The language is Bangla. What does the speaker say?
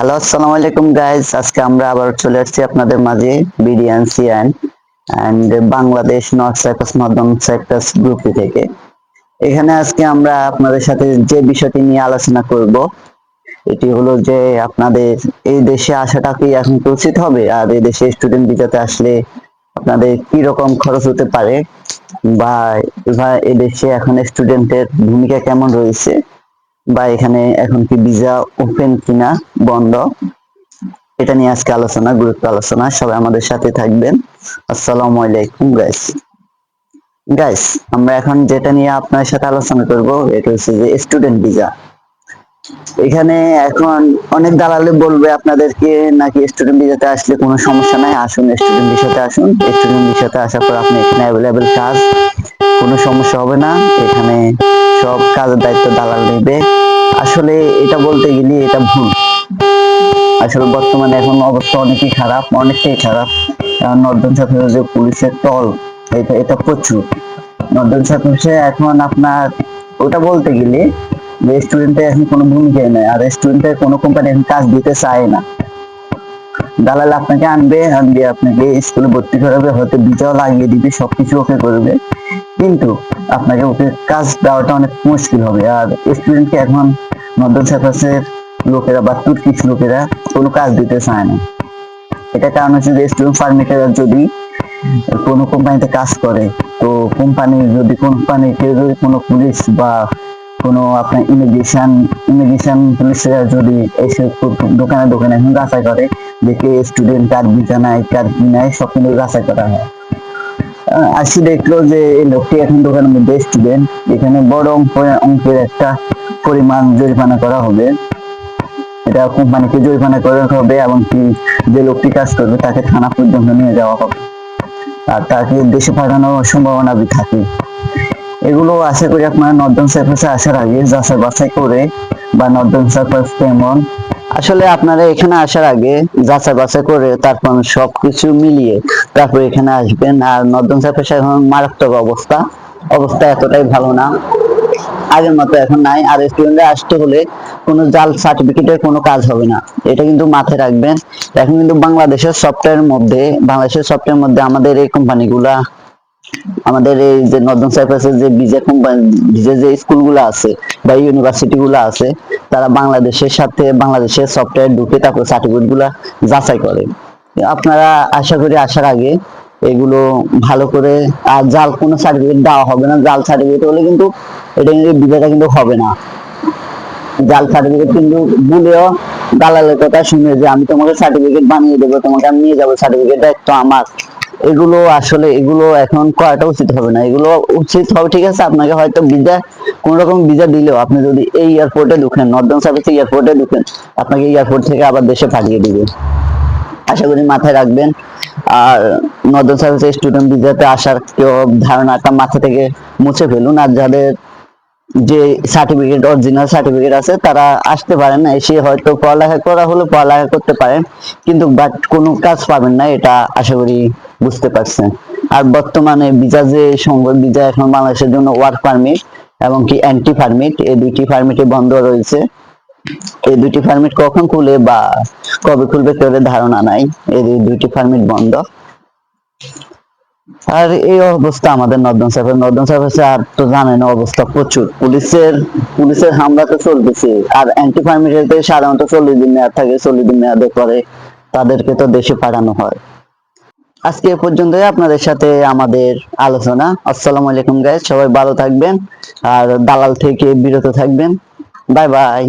হ্যালো আসসালামু আলাইকুম গাইস আজকে আমরা আবার চলে আসছি আপনাদের মাঝে BDN CN and Bangladesh north northern Cyprus group থেকে। এখানে আজকে আমরা আপনাদের সাথে যে বিষয়টি নিয়ে আলোচনা করব, এটি হলো যে আপনাদের এই দেশে আসাটা কি এখন উচিত হবে, আর এই দেশে স্টুডেন্ট ভিসাতে আসলে আপনাদের কি রকম খরচ হতে পারে, বা এই দেশে এখন স্টুডেন্টের ভূমিকা কেমন রয়েছে। বা এখানে এখন কি ভিসা ওপেন কিনা বন্ধ, এটা নিয়ে আজকে আলোচনা, গুরুত্ব আলোচনা। সবাই আমাদের সাথে থাকবেন। আসসালামু আলাইকুম গাইস গাইস আমরা এখন যেটা নিয়ে আপনার সাথে আলোচনা করব, এটা হচ্ছে যে স্টুডেন্ট ভিসা এখানে এখন অনেক দালালে বলবে আপনাদেরকে, নাকি স্টুডেন্ট ভিসাতে আসলে কোনো সমস্যা নাই, আসুন স্টুডেন্ট ভিসাতে আসুন। স্টুডেন্ট ভিসাতে আসার পর আপনি এখানে অ্যাভেলেবেল কাজ, কোনো সমস্যা হবে না। এখানে সব কাজের দায়িত্ব দালাল নেবে। আসলে এটা বলতে গেলে এটা ভুল। আসলে বর্তমানে এখন অবস্থা অনেকই খারাপ, অনেকটাই খারাপ। কারণ নর্দন ছাত্র যে পুলিশের টল এটা এটা প্রচুর। নর্দন ছাত্র এখন আপনার, ওটা বলতে গেলে রেস্টুরেন্টে এখন কোনো ভূমিকাই নেই। আর রেস্টুরেন্টে কোনো কোম্পানি এখন কাজ দিতে চায় না। দালাল আপনাকে আনবে আনবে আপনাকে স্কুলে ভর্তি করাবে, হয়তো ভিসাও লাগিয়ে দিবে, সবকিছু ওকে করবে। কিন্তু আপনাকে ওকে কাজ দেওয়াটা অনেক মুশকিল হবে। আর স্টুডেন্টকে এখন নর্দন সার্কাসের লোকেরা বা তুর্কিশ লোকেরা কোনো কাজ দিতে চায় না। এটা কারণ হচ্ছে যে স্টুডেন্ট পারমিটের যদি কোনো কোম্পানিতে কাজ করে, তো কোম্পানি যদি কোম্পানিতে যদি কোনো পুলিশ বা কোনো আপনার ইমিগ্রেশন ইমিগ্রেশন পুলিশরা যদি এসে দোকানে দোকানে এখন যাচাই করে যে কে স্টুডেন্ট কার ভিসা নাই, কার কি নাই, সব কিন্তু যাচাই করা হয়। আসি দেখল যে এই লোকটি এখন দোকানের মধ্যে স্টুডেন্ট এখানে বড় অঙ্ক- অঙ্কের একটা পরিমাণ জরিমানা করা হবে। এটা কোম্পানিকে জরিমানা করা হবে এবং কি যে লোকটি কাজ করবে তাকে থানা পর্যন্ত নিয়ে যাওয়া হবে। আর তাকে দেশে পাঠানোর সম্ভাবনা থাকে। এগুলো আশা করি আপনারা নর্দন সার্ফেসে আসার আগে, যাচাই বাছাই করে বা নর্দন সার্ফেস কেমন আসলে আপনারা এখানে আসার আগে যাচাই বাছাই করে তারপর সবকিছু মিলিয়ে তারপর এখানে আসবেন। আর নর্দন সার্ফেস এখন মারাত্মক অবস্থা। অবস্থা এতটাই ভালো না। আগের মতো এখন নাই। আর স্টুডেন্টরা আসতে হলে কোনো জাল সার্টিফিকেটের কোনো কাজ হবে না। এটা কিন্তু মাথায় রাখবেন। এখন কিন্তু বাংলাদেশের সফটওয়্যারের মধ্যে, বাংলাদেশের সফটওয়্যারের মধ্যে আমাদের এই কোম্পানিগুলা আমাদের এই যে নর্দন সাইপ্রাসের যে বিজে কোম্পানি বিজে যে স্কুলগুলো আছে বা ইউনিভার্সিটি গুলো আছে, তারা বাংলাদেশের সাথে বাংলাদেশের সফটওয়্যার ঢুকে তারপর সার্টিফিকেটগুলা যাচাই করে। আপনারা আশা করি আসার আগে এগুলো ভালো করে, আর জাল কোনো সার্টিফিকেট দেওয়া হবে না। জাল সার্টিফিকেট হলে কিন্তু এটা কিন্তু বিজাটা কিন্তু হবে না। জাল সার্টিফিকেট কিন্তু ভুলেও দালালের কথা শুনে যে আমি তোমাকে সার্টিফিকেট বানিয়ে দেবো, তোমাকে আমি নিয়ে যাব সার্টিফিকেট দায়িত্ব আমার। এগুলো আসলে এগুলো এখন করাটা উচিত হবে না। এগুলো উচিত হবে, ঠিক আছে? আপনাকে হয়তো ভিসা কোন রকম ভিসা দিলেও আপনি যদি এই এয়ারপোর্টে ঢুকেন নর্দন সার্ভিস এয়ারপোর্টে ঢুকেন, আপনাকে এয়ারপোর্ট থেকে আবার দেশে পাঠিয়ে দিবে। আশা করি মাথায় রাখবেন। আর নর্দন সার্ভিস স্টুডেন্ট ভিসাতে আসার কেউ ধারণাটা মাথা থেকে মুছে ফেলুন। আর যাদের যে সার্টিফিকেট অরিজিনাল সার্টিফিকেট আছে, তারা আসতে পারেন না, এসে হয়তো পড়ালেখা করা হলে পড়ালেখা করতে পারেন। কিন্তু বাট কোনো কাজ পাবেন না, এটা আশা করি বুঝতে পারছেন। আর বর্তমানে ভিসা যে সংবাদ ভিসা এখন বাংলাদেশের জন্য ওয়ার্ক পারমিট এবং কি অ্যান্টি পারমিট এই দুইটি পারমিটে বন্ধ রয়েছে। এই দুইটি পারমিট কখন খুলে বা কবে খুলবে কেউ ধারণা নাই। এই দুই- দুইটি পারমিট বন্ধ। আর এই অবস্থা আমাদের নর্দন সার্ভিস নর্দন সার্ভিসে আর তো জানেন অবস্থা প্রচুর। পুলিশের পুলিশের হামলা তো চলতেছে। আর অ্যান্টি পারমিটেতে সাধারণত চল্লিশ দিন মেয়াদ থাকে, চল্লিশ দিন মেয়াদে পরে তাদেরকে তো দেশে পাঠানো হয়। আজকে পর্যন্তই আপনাদের সাথে আমাদের আলোচনা। আসসালামু আলাইকুম গাইজ সবাই ভালো থাকবেন। আর দালাল থেকে বিরত থাকবেন। Bye bye.